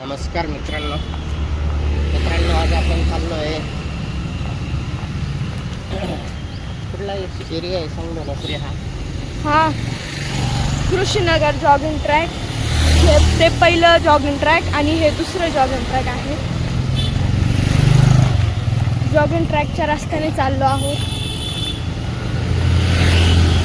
नमस्कार मित्रांनो. मित्रांनो आज आपण चाललो आहे कुठला एरिया आहे सांग नोकरी श्री हा. हा. कृषीनगर जॉगिंग ट्रॅक हे ते पहिलं जॉगिंग ट्रॅक आणि हे दुसरं जॉगिंग ट्रॅक आहे. जॉगिंग ट्रॅकच्या रस्त्याने चाललो आहोत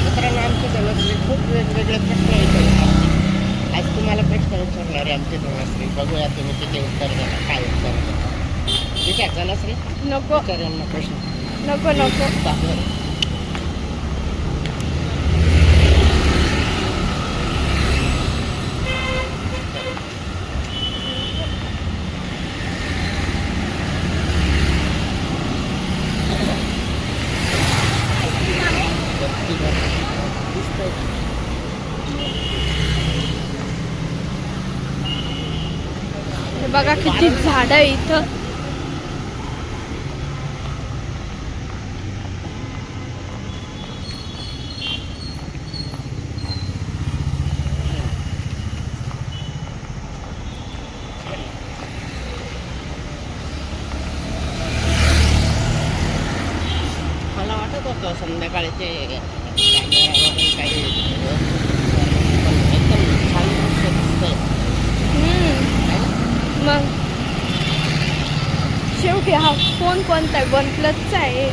मित्रांनो आमच्या धनश्री खूप वेगवेगळे प्रश्न विचारतात आज तुम्हाला प्रश्न विचारणार आहे आमचे धनश्री बघूया तुम्ही किती उत्तर देता काय उत्तर देता. विचार धनश्री नको. विचार यांना प्रश्न. नको नको. दिसतंय. हे बघा किती झाड आहे इथं. मला वाटत होतं संध्याकाळचे कॅमेऱ्यावरून काही पण एकदम छान दृश्य दिसतंय हम्म, है ना? मग शेवटी हा फोन कोणता? आहे वन प्लसचा आहे.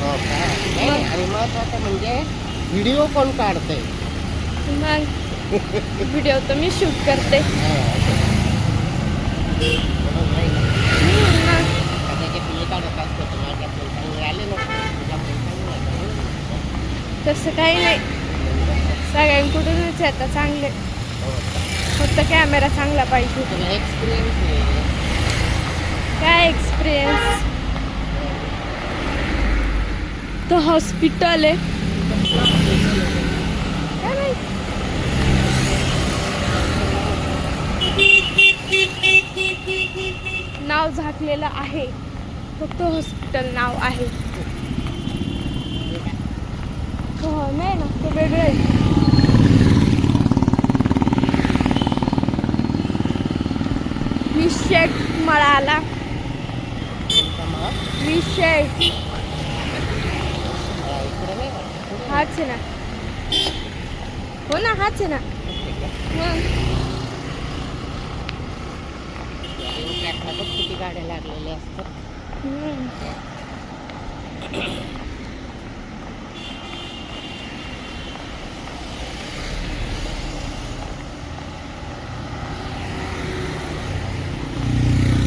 हो का? नाही, नाही, आणि महत्वाचं म्हणजे व्हिडिओ कोण काढतंय? मग? व्हिडिओ तर मी शूट करते. हम्म, मग काढत. तसं काही नाही. सगळ्यांकडूनच येतं चांगले. हो? फक्त कॅमेरा चांगला पाहिजे. तुला एक्सपिरियन्स काय एक्सपिरियन्स तो हॉस्पिटल आहे. काय नाव झाकलेलं आहे. फक्त हॉस्पिटल नाव आहे. हो नाही ना ते वेगळं आहे. मी शेट मळाला. मग मी शेट इकडे नाही वाटत. हाच आहे ना. हो ना हाच आहे ना. मग. किती गाड्या लागलेल्या असतात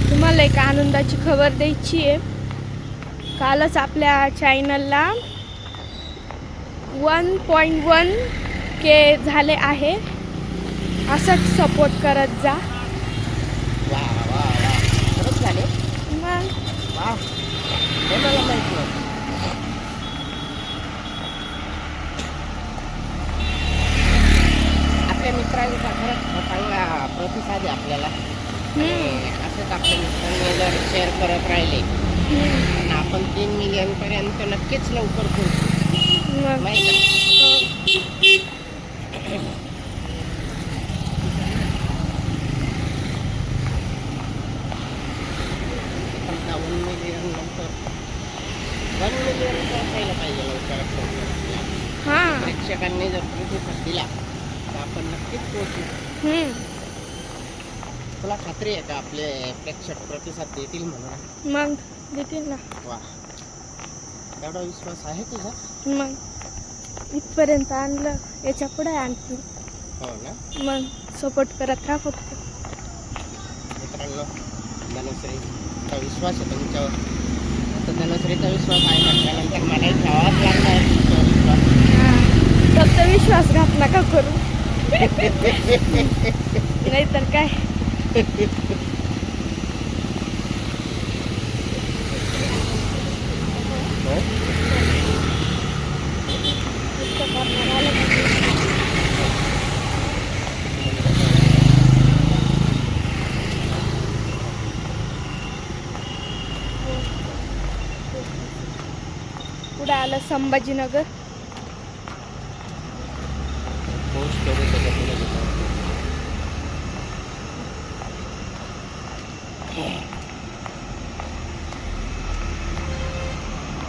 तुम्हाला एक आनंदाची खबर द्यायची आहे. कालच आपल्या चॅनलला वन पॉईंट वन के झाले आहे. असंच सपोर्ट करत जा. वा वा वा. खरंच झाले? मग? वा. हे मला माहीत नव्हतं आपल्या मित्रांचा खरंच चांगला प्रतिसाद आहे आपल्याला. हम्म. आणि असंच आपल्या मित्रांनी जर शेअर करत राहिले. हम्म. आणि आपण तीन मिलियन पर्यंत नक्कीच लवकर पोहोचू. हा प्रेक्षकांनी जर प्रतिसाद दिला तर आपण नक्कीच पोहोचू. तुला खात्री आहे का आपले प्रेक्षक प्रतिसाद देतील म्हणून? मग देतील ना. वा. एवढा विश्वास आहे तुझा? मग. इथपर्यंत आणलं याच्यापुढे आणखी. हो ना? मग सपोर्ट करत राहा फक्त. मित्रांनो धनश्रीचा विश्वास आहे तुमच्यावर. धनश्रीचा विश्वास आहे म्हटल्यानंतर मलाही ठेवावाच लागणार. आहे तुमच्यावर विश्वास फक्त विश्वासघात नका करू. नाहीतर काय? पुढे आलं संभाजीनगर.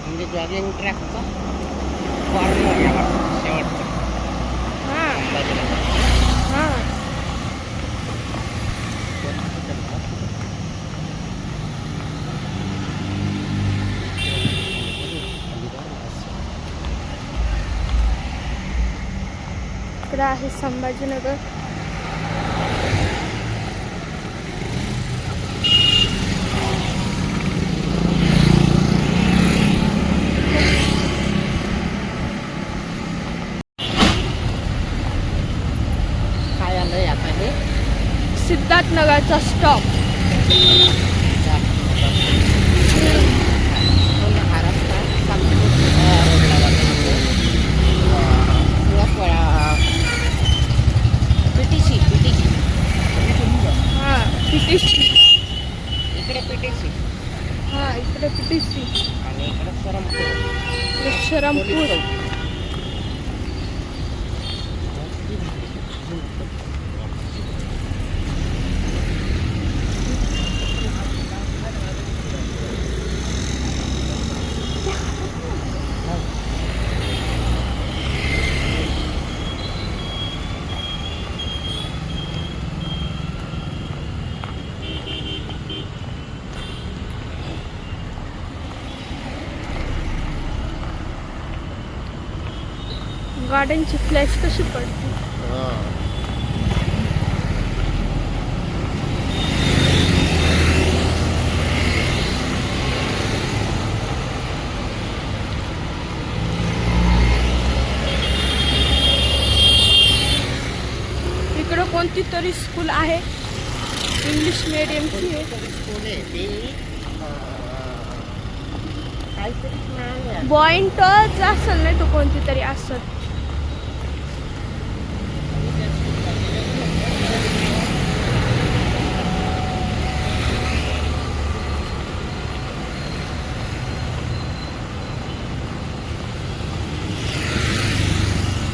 म्हणजे जॉगिंग ट्रॅक कॉर्नर याला शेवटचा हां संभाजीनगर हां इकडं आहे संभाजीनगर. सिद्धार्थनगरचा स्टॉप રામપુર गार्डनची फ्लॅश कशी पडते? इकडं कोणती तरी स्कूल आहे? इंग्लिश मिडियमची आहे. पॉइंटच असेल नाही तो कोणती तरी असत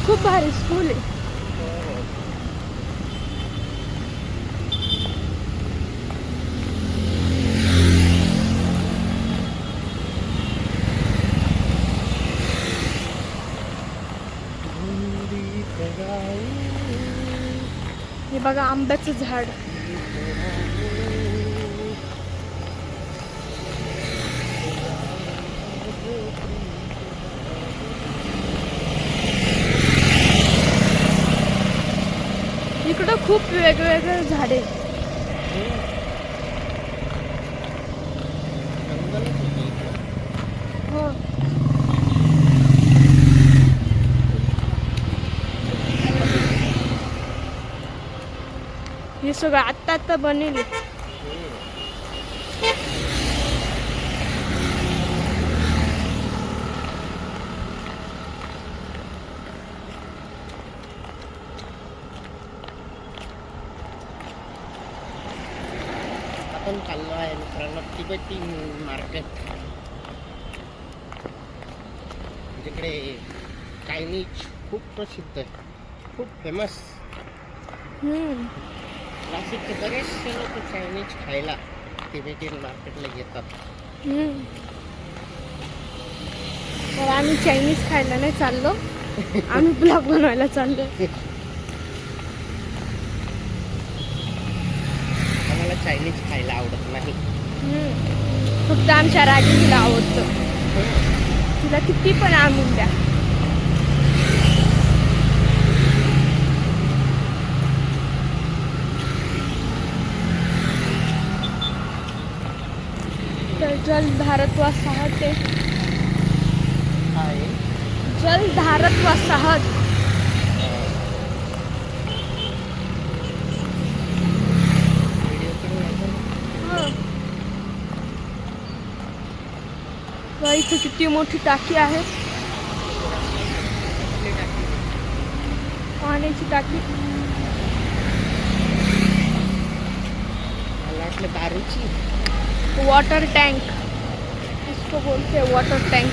खूप भारी स्कूल आहे हे बघा आंब्याचं झाड. इकडं खूप वेगवेगळे झाडे हो हे सगळं आत्ता आत्ता बनेल आपण चाललो आहे मित्रांनो तिबेटी मार्केट जिकडे चायनीज खूप प्रसिद्ध आहे खूप फेमस हम्म. नाशिकचे बरेचसे लोक चायनीज खायला तिबेटीन मार्केटला येतात. तर आम्ही चायनीज खायला नाही चाललो आम्ही ब्लॉग बनवायला चाललो आम्हाला चायनीज खायला आवडत नाही. फक्त आमच्या राजूला आवडतं तिला किती पण आणून द्या जल भारत वसाहत आहे. जल भारत वसाहत इथे किती मोठी टाकी आहे. पाण्याची टाकी. मला वाटलं दारूची. Water tank. इसको बोलते हैं वाटर टँक.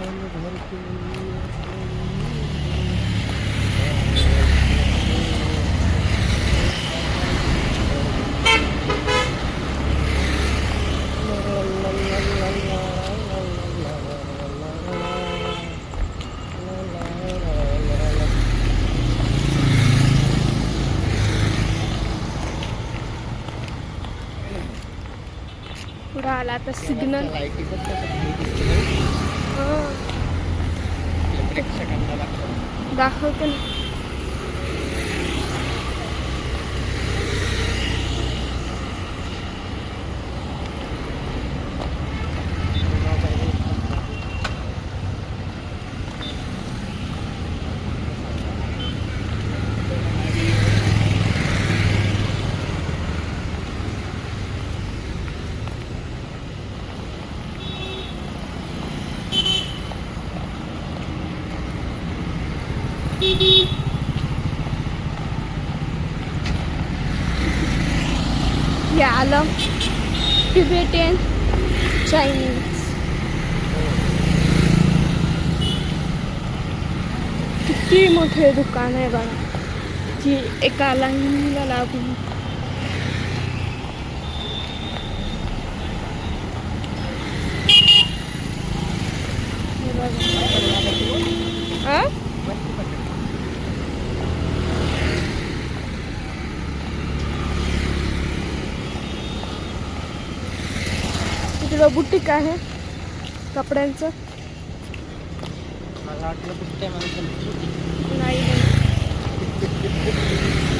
पुढं आला आता सिग्नल. दाखवते ना. हे आलं. टिबेटियन चायनीज किती मोठे दुकान आहे बघा. जी एका लाईनीला लागून. हे बघा. तिकडं बुटीक आहे. कपड्यांचं. नाही.